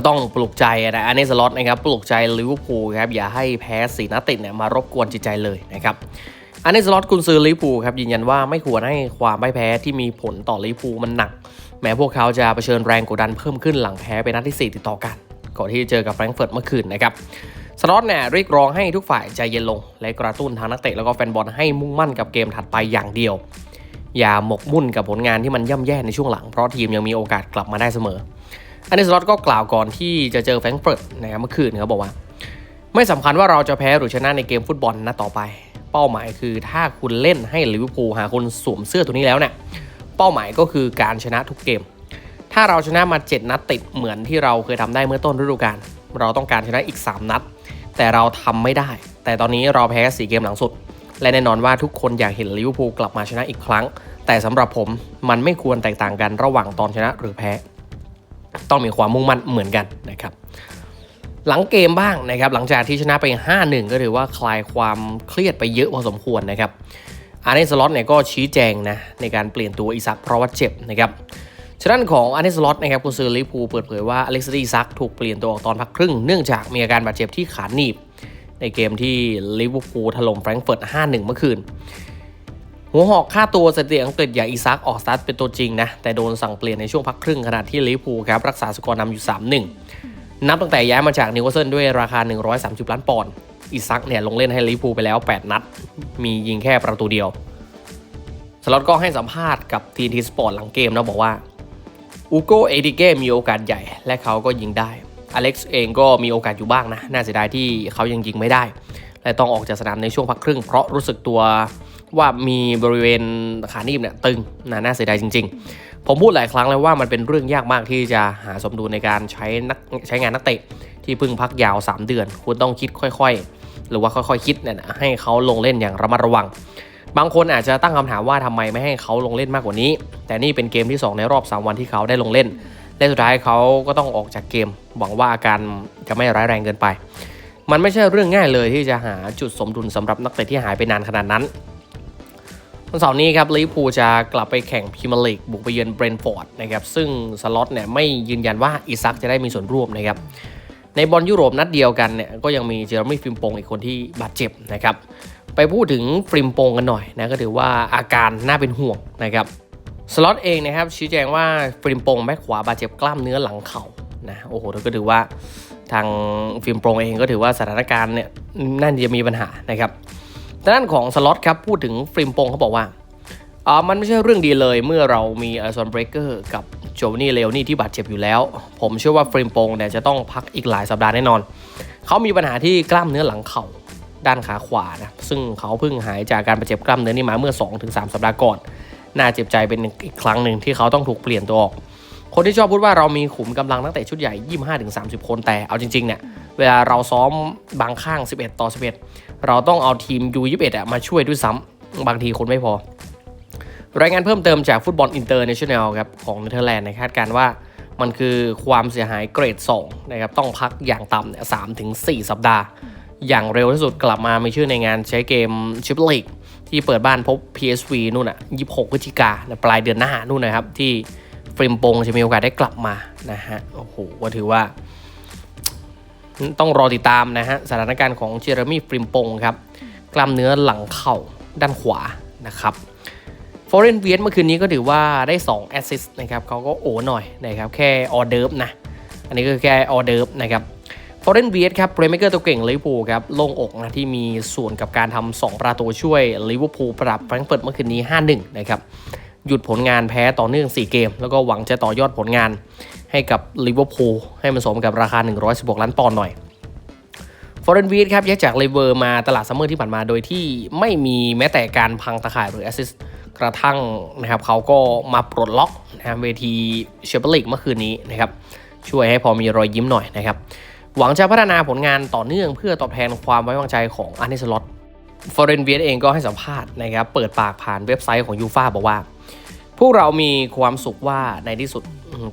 ก็ต้องปลุกใจนะอันนี้สล็อตนะครับปลุกใจลิเวอร์พูลครับอย่าให้แพ้สีนัดติดเนี่ยมารบกวนจิตใจเลยนะครับอันนี้สล็อตกุนซือลิเวอร์พูลครับยืนยันว่าไม่ควรให้ความไม่แพ้ที่มีผลต่อลิเวอร์พูลมันหนัก แม้พวกเขาจะเผชิญแรงกดดันเพิ่มขึ้นหลังแพ้เป็นนัดที่ 4 ติดต่อกัน ก่อนที่จะเจอกับแฟรงก์เฟิร์ตเมื่อคืนนะครับสล็อตเนี่ยเรียกร้องให้ทุกฝ่ายใจเย็นลง และกระตุ้นทางนักเตะแล้วก็แฟนบอลให้มุ่งมั่นกับเกมถัดไปอย่างเดียว อย่าหมกมุ่นกับผลงานที่มันย่ำแย่ในช่วงหลังเพราะทีมยังมีโอกาสกลับมาได้เสมอ อันนี้สล็อตก็กล่าวก่อนที่จะเจอแฟรงก์เฟิร์ตนะครับเมื่อคืนเขาบอกว่า ไม่สำคัญว่าเราจะแพ้หรือชนะในเกมฟุตบอลนะต่อไป เป้าหมายคือถ้าคุณเล่นให้ลิเวอร์พูลหาคนสวมเสื้อตัวนี้แล้วเนี่ยเป้าหมายก็คือการชนะทุกเกม ถ้าเราชนะมา 7 นัดติดเหมือนที่เราเคยทำได้เมื่อต้นฤดูกาลเราต้องการชนะอีก 3 นัด แต่เราทำไม่ได้ แต่ตอนนี้เราแพ้สีเกมหลังสุด และแน่นอนว่าทุกคนอยากเห็นลิเวอร์พูลกลับมาชนะอีกครั้ง แต่สำหรับผมมันไม่ควรแตกต่างกันระหว่างตอนชนะหรือแพ้ ต้องมีความมุ่งมั่นเหมือนกันนะครับหลังเกมบ้างนะครับหลังจากที่ชนะไป 5-1 ก็ถือว่าคลายความเครียดไปเยอะพอสมควรนะครับอาร์เนสล็อตเนี่ยก็ชี้แจงนะในการเปลี่ยนตัวอิซักเพราะว่าเจ็บนะครับฉะนั้นของอาร์เนสล็อตนะครับกุนซือลิเวอร์พูเปิดเผยว่าอเล็กซ์ดีซักถูกเปลี่ยนตัวออกตอนพักครึ่ง เนื่องจากมีอาการบาดเจ็บที่ขาหนีบ ในเกมที่ลิเวอร์พูลถล่มแฟรงก์เฟิร์ต 5-1 เมื่อคืน หัวหอกค่าตัวสถิติอังกฤษอย่างอีซักออกสตาร์ทเป็นตัวจริงนะ แต่โดนสั่งเปลี่ยนในช่วงพักครึ่งขณะที่ลิเวอร์พูลครับรักษาสกอร์นำอยู่ 3-1 นับตั้งแต่ย้ายมาจากนิวคาสเซิลด้วยราคา 130 ล้านปอนด์อีซักเนี่ยลงเล่นให้ลิเวอร์พูลไปแล้ว 8 นัด มียิงแค่ประตูเดียว สล็อตก็ให้สัมภาษณ์กับทีทีสปอร์ตหลังเกมนะบอกว่าอูโกเอดิเก้มีโอกาสใหญ่ และเขาก็ยิงได้อเล็กซ์เองก็มีโอกาสอยู่บ้างนะน่าเสียดายที่เขายังยิงไม่ได้ และต้องออกจากสนามในช่วงพักครึ่งเพราะรู้สึกตัว ว่ามีบริเวณขาหนีบเนี่ยตึงนะน่าเสียดายจริง ๆ ผมพูดหลายครั้งแล้วว่ามันเป็นเรื่องยากมากที่จะหาสมดุลในการใช้นักใช้งานนักเตะที่เพิ่งพักยาว 3 เดือน คุณต้องคิดค่อยๆ หรือว่าค่อยๆคิดเนี่ยนะให้เขาลงเล่นอย่างระมัดระวัง บางคนอาจจะตั้งคำถามว่าทำไมไม่ให้เขาลงเล่นมากกว่านี้ แต่นี่เป็นเกมที่ 2 ในรอบ 3 วันที่เขาได้ลงเล่น และสุดท้ายเขาก็ต้องออกจากเกม หวังว่าอาการจะไม่ร้ายแรงเกินไป มันไม่ใช่เรื่องง่ายเลยที่จะหาจุดสมดุลสำหรับนักเตะที่หายไปนานขนาดนั้น วันเสาร์นี้ครับลิเวอร์พูลจะกลับไปแข่งพรีเมียร์ลีกบุกไปเยือนเบรนฟอร์ดนะครับซึ่งสล็อตเนี่ยไม่ยืนยันว่าอิซักจะได้มีส่วนร่วมนะครับในบอลยุโรปนัดเดียวกันเนี่ยก็ยังมีเจอร์มี่ฟิมปงอีกคนที่บาดเจ็บนะครับไปพูดถึงฟิมปงกันหน่อยนะก็ถือว่าอาการน่าเป็นห่วงนะครับสล็อตเองนะครับชี้แจงว่าฟิมปงแบ็คขวาบาดเจ็บกล้ามเนื้อหลังเข่านะโอ้โหก็ถือว่าทางฟิมโปงเองก็ถือว่าสถานการณ์เนี่ยน่าจะมีปัญหานะครับ ด้านของสล็อตครับพูดถึงฟริมโปงเขาบอกว่าอ่ามันไม่ใช่เรื่องดีเลยเมื่อเรามีอ l ซอนเบรกเกอร์กับโจวนี่เลวนี่ที่บาดเจ็บอยู่แล้ว ผมเชื่อว่าฟริมโปงเนี่ยจะต้องพักอีกหลายสัปดาห์แน่นอน เขามีปัญหาที่กล้ามเนื้อหลังเข่าด้านขาขวานะซึ่งเขาเพิ่งหายจากการบาดเจ็บกล้ามเนื้อนี่มาเมื่อ 2-3 สัปดาห์ก่อน น่าเจ็บใจเป็นอีกครั้งหนึ่งที่เขาต้องถูกเปลี่ยนตัวออกคนที่ชอบพูดว่าเรามีขุมกำลังนักเตะชุดใหญ่ 25-30 คนแต่เอาจริงๆเนี่ยเวลาเราซ้อมบางข้าง 11 ต่อ 11 เราต้องเอาทีม U21 อะมาช่วยด้วยซ้ำบางทีคนไม่พอ รายงานเพิ่มเติมจากฟุตบอลอินเตอร์เนชั่นแนลครับของเนเธอร์แลนด์นะคาดการว่ามันคือความเสียหายเกรด2นะครับต้องพักอย่างต่ำเนี่ยสามถึงสี่สัปดาห์ อย่างเร็วที่สุดกลับมามีชื่อในงานใช้เกมชิปลีกที่เปิดบ้านพบ PSV นู่นอะ26พฤศจิกาปลายเดือนหน้านู่นนะครับที่ฟริมปงจะมีโอกาสได้กลับมานะฮะโอ้โหก็ถือว่า ต้องรอติดตามนะฮะสถานการณ์ของเจอร์มี่ฟริมปงครับกล้ามเนื้อหลังเข่าด้านขวานะครับฟอร์เรนเวียเมื่อคืนนี้ก็ถือว่าได้2แอสซิสต์นะครับเขาก็โอ้หน่อยนะครับแค่ออเดิร์ฟนะอันนี้ก็แค่ออเดิร์ฟนะครับฟอร์เรนเวียครับเพลย์เมเกอร์ตัวเก่งลิเวอร์พูลครับโล่งอกนะที่มีส่วนกับการทำ2ประตูช่วยลิเวอร์พูลปรับแฟรงก์เฟิร์ตเมื่อคืนนี้ 5-1 นะครับหยุดผลงานแพ้ต่อเนื่อง 4 เกม แล้วก็หวังจะต่อยอดผลงาน ให้กับลิเวอร์พูลให้มันสมกับราคา 116 ล้านปอนด์หน่อยฟอร์เรนวีดครับย้ายจากเลเวอร์มาตลาดซัมเมอร์ที่ผ่านมาโดยที่ไม่มีแม้แต่การพังตะข่ายหรือแอสซิสกระทั่งนะครับเขาก็มาปลดล็อกนะครับเวทีเชมเปี้ยนลีกเมื่อคืนนี้นะครับช่วยให้พอมีรอยยิ้มหน่อยนะครับหวังจะพัฒนาผลงานต่อเนื่องเพื่อตอบแทนความไว้วางใจของอาร์เนสลอตฟอร์เรนวีดเองก็ให้สัมภาษณ์นะครับเปิดปากผ่านเว็บไซต์ของยูฟาบอกว่า พวกเรามีความสุขว่าในที่สุด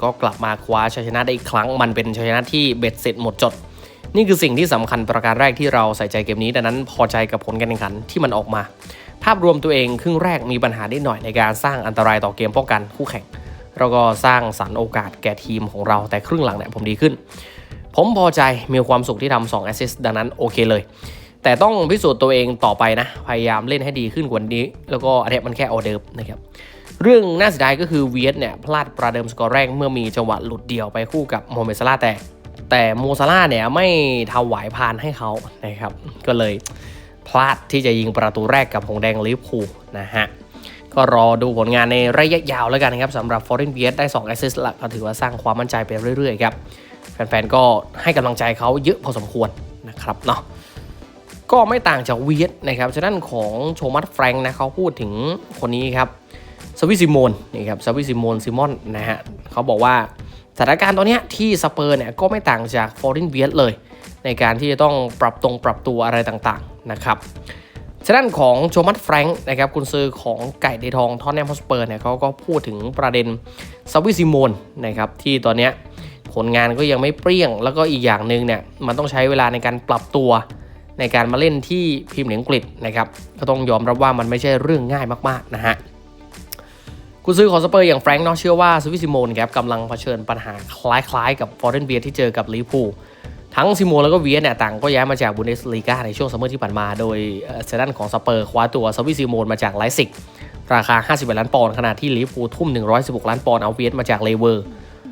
ก็กลับมาคว้าชัยชนะได้อีกครั้งมันเป็นชัยชนะที่เบ็ดเสร็จหมดจด นี่คือสิ่งที่สำคัญประการแรกที่เราใส่ใจเกมนี้ดังนั้นพอใจกับผลการแข่งขันที่มันออกมา ภาพรวมตัวเองครึ่งแรกมีปัญหานิดหน่อยในการสร้างอันตรายต่อเกมป้องกันคู่แข่งแล้วก็สร้างสรรค์โอกาสแก่ทีมของเราแต่ครึ่งหลังเนี่ยผมดีขึ้น ผมพอใจมีความสุขที่ทำ2แอสซิสต์ดังนั้นโอเคเลย แต่ต้องพิสูจน์ตัวเองต่อไปนะ พยายามเล่นให้ดีขึ้นกว่านี้ แล้วก็อันนี้มันแค่ออเดิร์ฟนะครับ เรื่องน่าเสียดายก็คือเวียดเนี่ยพลาดประเดิมสกอร์แรกเมื่อมีจังหวะหลุดเดี่ยวไปคู่กับโมเมซาลาแต่แต่โมซาลาเนี่ยไม่ถวายพานให้เขานะครับ ก็เลยพลาดที่จะยิงประตูแรกกับหงแดงลิเวอร์พูลนะฮะ ก็รอดูผลงานในระยะยาวแล้วกันนะครับสำหรับ Foreign v i e t ได้2 assist ละก็ถือว่าสร้างความมั่นใจไปเรื่อยๆครับแฟนๆก็ให้กำลังใจเขาเยอะพอสมควรนะครับเนาะก็ไม่ต่างจากเวียดนะครับฉะนั้นของโชมัสแฟรงค์นะเขาพูดถึงคนนี้ครับ สวิซิโมนนี่ครับสวิซิโมนซิมอนนะฮะเขาบอกว่าสถานการณ์ตอนนี้ที่สเปอร์เนี่ยก็ไม่ต่างจากฟอร์ดินเวียดเลย ในการที่จะต้องปรับตรงปรับตัวอะไรต่างๆนะครับฉะนั้นของโชมัสแฟรงค์นะครับคุณซื้อของไก่ในทองทอนแนมฮอสเปอร์เนี่ยเขาก็พูดถึงประเด็นสวิซิโมนนะครับที่ตอนนี้ผลงานก็ยังไม่เปรี้ยง แล้วก็อีกอย่างหนึ่งเนี่ยมันต้องใช้เวลาในการปรับตัวในการมาเล่นที่พรีเมียร์ลีกอังกฤษนะครับก็ต้องยอมรับว่ามันไม่ใช่เรื่องง่ายมากๆนะฮะ คุณซื้อของสเปอร์อย่างแฟรงค์เนาะเชื่อว่าสวิซิโมนครับกำลังเผชิญปัญหาคล้ายๆ กับฟอร์เรนเบียที่เจอกับลิเวอร์พูลทั้งซิโมนแล้วก็เวียเนี่ยต่างก็ย้ายมาจากบุนเดสลีกาในช่วงซัมเมอร์ที่ผ่านมา โดยเอ่อเซดันของสเปอร์คว้าตัวสวิซิโมนมาจากไลซิกราคา 51 ล้านปอนด์ขณะที่ลิเวอร์พูลทุ่ม 116 ล้านปอนด์เอาเวียมาจากเลเวอร์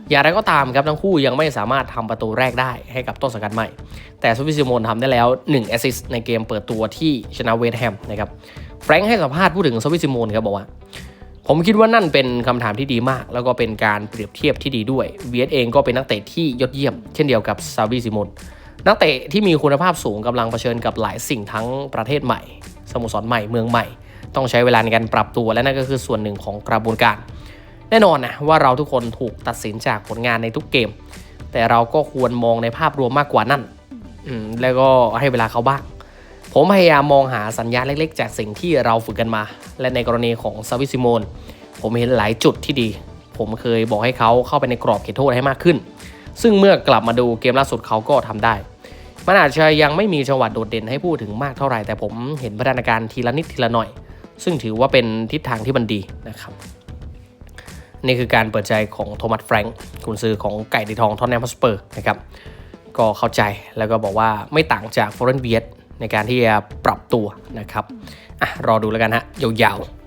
อย่างไรก็ตามครับทั้งคู่ยังไม่สามารถทำประตูแรกได้ให้กับต้นสังกัดใหม่ แต่สวิซิโมนทำได้แล้ว1แอสซิสต์ในเกมเปิดตัวที่ชนะเวสต์แฮมนะครับแฟรงค์ให้สัมภาษณ์พูดถึงสวิซิโมนครับบอกว่า ผมคิดว่านั่นเป็นคำถามที่ดีมาก แล้วก็เป็นการเปรียบเทียบที่ดีด้วยเวียดเองก็เป็นนักเตะที่ยอดเยี่ยม เช่นเดียวกับซาวิซิโมนนักเตะที่มีคุณภาพสูงกำลังเผชิญกับหลายสิ่งทั้งประเทศใหม่ สโมสรใหม่เมืองใหม่ ต้องใช้เวลาในการปรับตัวและนั่นก็คือส่วนหนึ่งของกระบวนการ แน่นอนนะว่าเราทุกคนถูกตัดสินจากผลงานในทุกเกม แต่เราก็ควรมองในภาพรวมมากกว่านั่นแล้วก็ให้เวลาเขาบ้าง ผมพยายามมองหาสัญญาณเล็กๆ จากสิ่งที่เราฝึกกันมา และในกรณีของซาวิซิโมนผมเห็นหลายจุดที่ดี ผมเคยบอกให้เขาเข้าไปในกรอบเขตโทษให้มากขึ้น ซึ่งเมื่อกลับมาดูเกมล่าสุดเขาก็ทำได้ มันอาจจะยังไม่มีจังหวะโดดเด่นให้พูดถึงมากเท่าไหร่ แต่ผมเห็นพัฒนาการทีละนิดทีละหน่อย ซึ่งถือว่าเป็นทิศทางที่มันดีนะครับ นี่คือการเปิดใจของโทมัสแฟรงค์กุนซือของไก่ดีทองทอนแนมฮอสเปอร์นะครับก็เข้าใจแล้วก็บอกว่าไม่ต่างจากฟอร์เรนเบีย ในการที่จะปรับตัวนะครับอะรอดูแล้วกันฮะยาวๆ